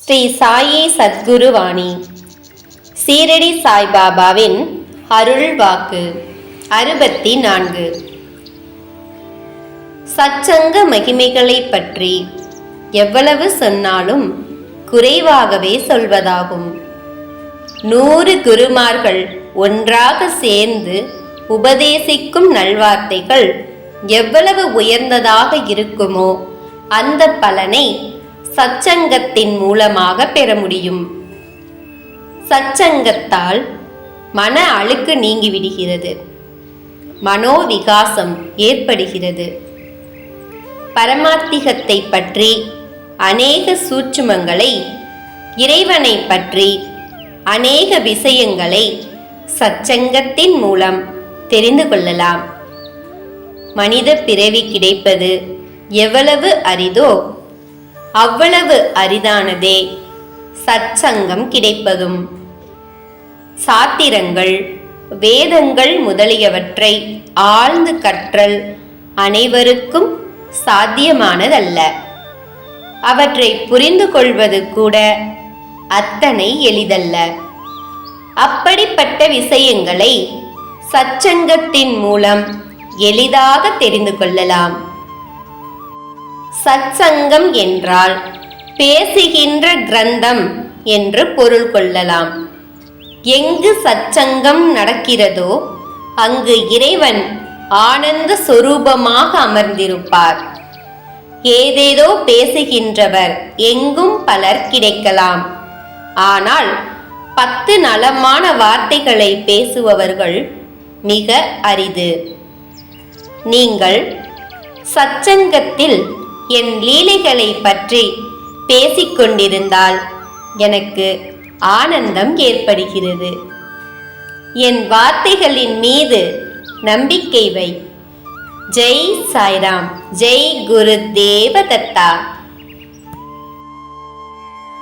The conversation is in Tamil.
ஸ்ரீ சாயி சத்குரு வாணி சீரடி சாய்பாபாவின் அருள் வாக்கு. அறுபத்தி நான்கு சச்சங்க மகிமைகளைப் பற்றி எவ்வளவு சொன்னாலும் குறைவாகவே சொல்வதாகும். நூறு குருமார்கள் ஒன்றாக சேர்ந்து உபதேசிக்கும் நல்வார்த்தைகள் எவ்வளவு உயர்ந்ததாக இருக்குமோ அந்த பலனை சச்சங்கத்தின் மூலமாக பெற முடியும். சச்சங்கத்தால் மன அழுக்கு நீங்கிவிடுகிறது. மனோவிகாசம் ஏற்படுகிறது. பரமாத்திகத்தை பற்றி அநேக சூட்சுமங்களை இறைவனை பற்றி அநேக விஷயங்களை சச்சங்கத்தின் மூலம் தெரிந்து கொள்ளலாம். மனித பிறவி கிடைப்பது எவ்வளவு அரிதோ அவ்வளவு அரிதானதே. சச்சங்கம் கிடைப்பதும். சாத்திரங்கள் வேதங்கள் முதலியவற்றை ஆழ்ந்து கற்றல் அனைவருக்கும் சாத்தியமானதல்ல. அவற்றை புரிந்து கொள்வது கூட அத்தனை எளிதல்ல. அப்படிப்பட்ட விஷயங்களை சச்சங்கத்தின் மூலம் எளிதாக தெரிந்து கொள்ளலாம். சத்சங்கம் என்றால் பேசுகின்ற கிரந்தம் என்று பொருள் கொள்ளலாம். எங்கு சச்சங்கம் நடக்கிறதோ அங்கு இறைவன் ஆனந்த சொரூபமாக அமர்ந்திருப்பார். ஏதேதோ பேசுகின்றவர் எங்கும் பலர் கிடைக்கலாம். ஆனால் பத்து நலமான வார்த்தைகளை பேசுபவர்கள் மிக அரிது. நீங்கள் சச்சங்கத்தில் என் லீலைகளை பற்றி பேசிக்கொண்டிருந்தால் எனக்கு ஆனந்தம் ஏற்படுகிறது. என் வார்த்தைகளின் மீது நம்பிக்கை வை. ஜெய் சாய்ராம் ஜெய் குரு தேவதத்தா